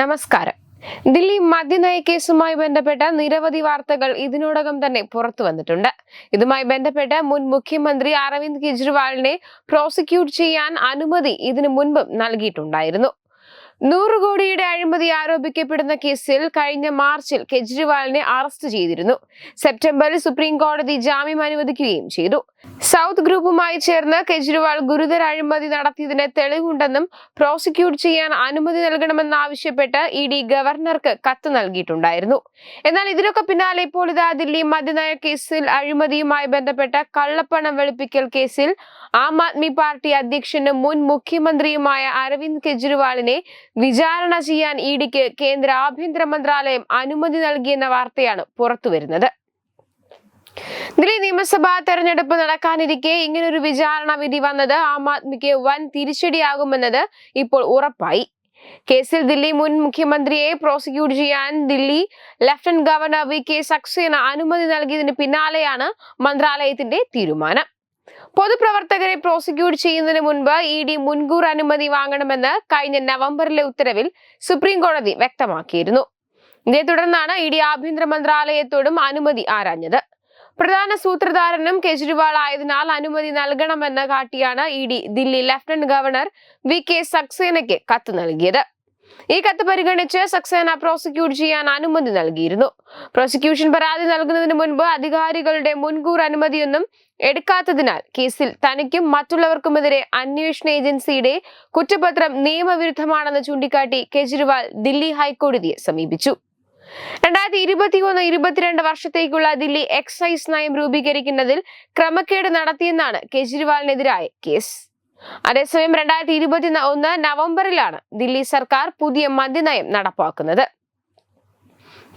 നമസ്കാരം. ദില്ലി മദ്യനയ കേസുമായി ബന്ധപ്പെട്ട നിരവധി വാർത്തകൾ ഇതിനോടകം തന്നെ പുറത്തു വന്നിട്ടുണ്ട്. ഇതുമായി ബന്ധപ്പെട്ട് മുൻ മുഖ്യമന്ത്രി അരവിന്ദ് കെജ്രിവാളിനെ പ്രോസിക്യൂട്ട് ചെയ്യാൻ അനുമതി ഇതിനു മുൻപും നൽകിയിട്ടുണ്ടായിരുന്നു. നൂറ് കോടിയുടെ അഴിമതി ആരോപിക്കപ്പെടുന്ന കേസിൽ കഴിഞ്ഞ മാർച്ചിൽ കെജ്രിവാളിനെ അറസ്റ്റ് ചെയ്തിരുന്നു. സെപ്റ്റംബറിൽ സുപ്രീം കോടതി ജാമ്യം അനുവദിക്കുകയും ചെയ്തു. സൗത്ത് ഗ്രൂപ്പുമായി ചേർന്ന് കെജ്രിവാൾ ഗുരുതര അഴിമതി നടത്തിയതിന് തെളിവുണ്ടെന്നും പ്രോസിക്യൂട്ട് ചെയ്യാൻ അനുമതി നൽകണമെന്നാവശ്യപ്പെട്ട് ഇ ഡി ഗവർണർക്ക് കത്ത് നൽകിയിട്ടുണ്ടായിരുന്നു. എന്നാൽ ഇതിനൊക്കെ പിന്നാലെ ഇപ്പോൾ ഇതാ ദില്ലി മദ്യനയ കേസിൽ അഴിമതിയുമായി ബന്ധപ്പെട്ട കള്ളപ്പണം വെളുപ്പിക്കൽ കേസിൽ ആം ആദ്മി പാർട്ടി അധ്യക്ഷനും മുൻ മുഖ്യമന്ത്രിയുമായ അരവിന്ദ് കെജ്രിവാളിനെ വിചാരണ ചെയ്യാൻ ഇ കേന്ദ്ര ആഭ്യന്തര മന്ത്രാലയം അനുമതി നൽകിയെന്ന വാർത്തയാണ് പുറത്തുവരുന്നത്. ദില്ലി നിയമസഭാ തെരഞ്ഞെടുപ്പ് നടക്കാനിരിക്കെ ഇങ്ങനൊരു വിചാരണ വിധി വന്നത് ആം ആദ്മിക്ക് വൻ തിരിച്ചടിയാകുമെന്നത് ഇപ്പോൾ ഉറപ്പായി. കേസിൽ ദില്ലി മുൻ മുഖ്യമന്ത്രിയെ പ്രോസിക്യൂട്ട് ചെയ്യാൻ Delhi lieutenant governor V K Saxena അനുമതി നൽകിയതിന് പിന്നാലെയാണ് മന്ത്രാലയത്തിന്റെ തീരുമാനം. പൊതുപ്രവർത്തകരെ പ്രോസിക്യൂട്ട് ചെയ്യുന്നതിന് മുൻപ് ഇ ഡി മുൻകൂർ അനുമതി വാങ്ങണമെന്ന് കഴിഞ്ഞ നവംബറിലെ ഉത്തരവിൽ സുപ്രീം കോടതി വ്യക്തമാക്കിയിരുന്നു. ഇതേ തുടർന്നാണ് ഇ ഡി ആഭ്യന്തര മന്ത്രാലയത്തോടും അനുമതി ആരാഞ്ഞത്. പ്രധാന സൂത്രധാരനും കെജ്രിവാൾ ആയതിനാൽ അനുമതി നൽകണമെന്ന് കാട്ടിയാണ് E D Delhi lieutenant governor V K സക്സേനയ്ക്ക് കത്ത് നൽകിയത്. ഈ കത്ത് പരിഗണിച്ച് സക്സേന പ്രോസിക്യൂട്ട് ചെയ്യാൻ അനുമതി നൽകിയിരുന്നു. പ്രോസിക്യൂഷൻ പരാതി നൽകുന്നതിന് മുൻപ് അധികാരികളുടെ മുൻകൂർ അനുമതിയൊന്നും എടുക്കാത്തതിനാൽ കേസിൽ തനിക്കും മറ്റുള്ളവർക്കുമെതിരെ അന്വേഷണ ഏജൻസിയുടെ കുറ്റപത്രം നിയമവിരുദ്ധമാണെന്ന് ചൂണ്ടിക്കാട്ടി കെജ്രിവാൾ ദില്ലി ഹൈക്കോടതിയെ സമീപിച്ചു. രണ്ടായിരത്തി ഇരുപത്തിയൊന്ന് ഇരുപത്തിരണ്ട് വർഷത്തേക്കുള്ള ദില്ലി എക്സൈസ് നയം രൂപീകരിക്കുന്നതിൽ ക്രമക്കേട് നടത്തിയെന്നാണ് കെജ്രിവാളിനെതിരായ കേസ്. അതേസമയം രണ്ടായിരത്തി ഇരുപത്തി ഒന്ന് നവംബറിലാണ് ദില്ലി സർക്കാർ പുതിയ മദ്യനയം നടപ്പാക്കുന്നത്.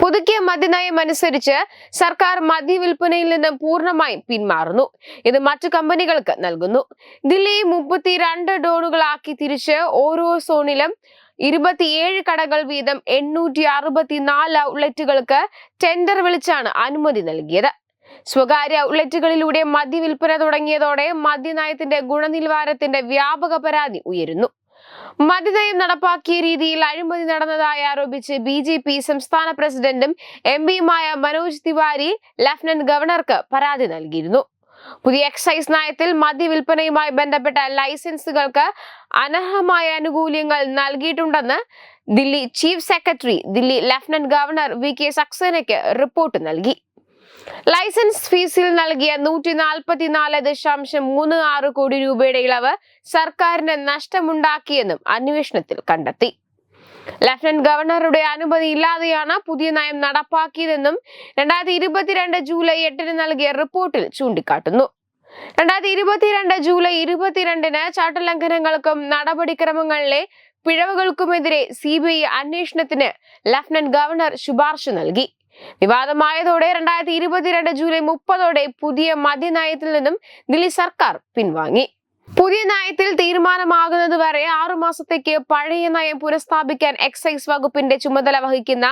പുതുക്കിയ മദ്യനയം അനുസരിച്ച് സർക്കാർ മദ്യവിൽപ്പനയിൽ നിന്ന് പൂർണമായും പിന്മാറുന്നു. ഇത് മറ്റു കമ്പനികൾക്ക് നൽകുന്നു. ദില്ലി മുപ്പത്തിരണ്ട് ഡോണുകളാക്കി തിരിച്ച് ഓരോ സോണിലും ഇരുപത്തിയേഴ് കടകൾ വീതം എണ്ണൂറ്റി അറുപത്തിനാല് ഔട്ട്ലെറ്റുകൾക്ക് ടെൻഡർ വിളിച്ചാണ് അനുമതി നൽകിയത്. സ്വകാര്യ ഔട്ട്ലെറ്റുകളിലൂടെ മദ്യവിൽപ്പന തുടങ്ങിയതോടെ മദ്യനയത്തിന്റെ ഗുണനിലവാരത്തിന്റെ വ്യാപക പരാതി ഉയരുന്നു. മദ്യനയം നടപ്പാക്കിയ രീതിയിൽ അഴിമതി നടന്നതായി ആരോപിച്ച് ബി ജെ പി സംസ്ഥാന പ്രസിഡന്റും എം പിയുമായ മനോജ് തിവാരി ലഫ്റ്റനന്റ് ഗവർണർക്ക് പരാതി നൽകിയിരുന്നു. പുതിയ എക്സൈസ് നയത്തിൽ മദ്യവിൽപ്പനയുമായി ബന്ധപ്പെട്ട ലൈസൻസുകൾക്ക് അനർഹമായ ആനുകൂല്യങ്ങൾ നൽകിയിട്ടുണ്ടെന്ന് Delhi chief secretary Delhi lieutenant governor V K സക്സേനയ്ക്ക് report നൽകി. ലൈസൻസ് ഫീസിൽ നൽകിയ നൂറ്റി നാൽപ്പത്തിനാല് ദശാംശം മൂന്ന് ആറ് കോടി രൂപയുടെ ഇളവ് സർക്കാരിന് നഷ്ടമുണ്ടാക്കിയെന്നും അന്വേഷണത്തിൽ കണ്ടെത്തി. ലഫ്റ്റനന്റ് ഗവർണറുടെ അനുമതി ഇല്ലാതെയാണ് പുതിയ നയം നടപ്പാക്കിയതെന്നും രണ്ടായിരത്തി ഇരുപത്തിരണ്ട് ജൂലൈ എട്ടിന് നൽകിയ റിപ്പോർട്ടിൽ ചൂണ്ടിക്കാട്ടുന്നു. രണ്ടായിരത്തി ഇരുപത്തിരണ്ട് ജൂലൈ ഇരുപത്തിരണ്ടിന് ചട്ടലംഘനങ്ങൾക്കും നടപടിക്രമങ്ങളിലെ പിഴവുകൾക്കുമെതിരെ സി ബി ഐ അന്വേഷണത്തിന് ലഫ്റ്റനന്റ് ഗവർണർ ശുപാർശ നൽകി. വിവാദമായതോടെ രണ്ടായിരത്തി ഇരുപത്തിരണ്ട് ജൂലൈ മുപ്പതോടെ പുതിയ മദ്യനയത്തിൽ നിന്നും ദില്ലി സർക്കാർ പിൻവാങ്ങി. പുതിയ നയത്തിൽ തീരുമാനമാകുന്നത് വരെ ആറുമാസത്തേക്ക് പഴയ നയം പുനഃസ്ഥാപിക്കാൻ എക്സൈസ് വകുപ്പിന്റെ ചുമതല വഹിക്കുന്ന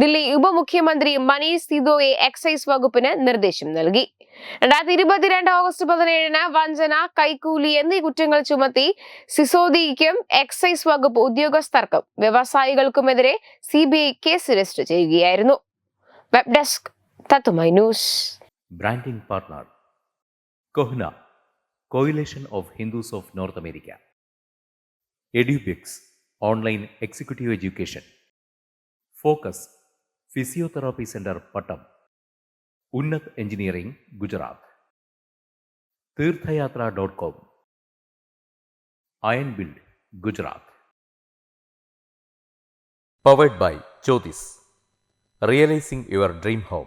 ദില്ലി ഉപമുഖ്യമന്ത്രി മനീഷ് സിദോയെ എക്സൈസ് വകുപ്പിന് നിർദ്ദേശം നൽകി. രണ്ടായിരത്തി ഇരുപത്തിരണ്ട് ഓഗസ്റ്റ് പതിനേഴിന് വഞ്ചന കൈക്കൂലി എന്നീ കുറ്റങ്ങൾ ചുമത്തി സിസോദിക്കും എക്സൈസ് വകുപ്പ് ഉദ്യോഗസ്ഥർക്കും വ്യവസായികൾക്കുമെതിരെ C B I case register ചെയ്യുകയായിരുന്നു. വെബ് ഡെസ്ക് തത്തുമൈ news. Branding coalition of Hindus of North America Edubix online executive education focus physiotherapy centre Pattom Unnat engineering Gujarat Teerthayatra dot com iron build Gujarat powered by Jyothis realising your dream home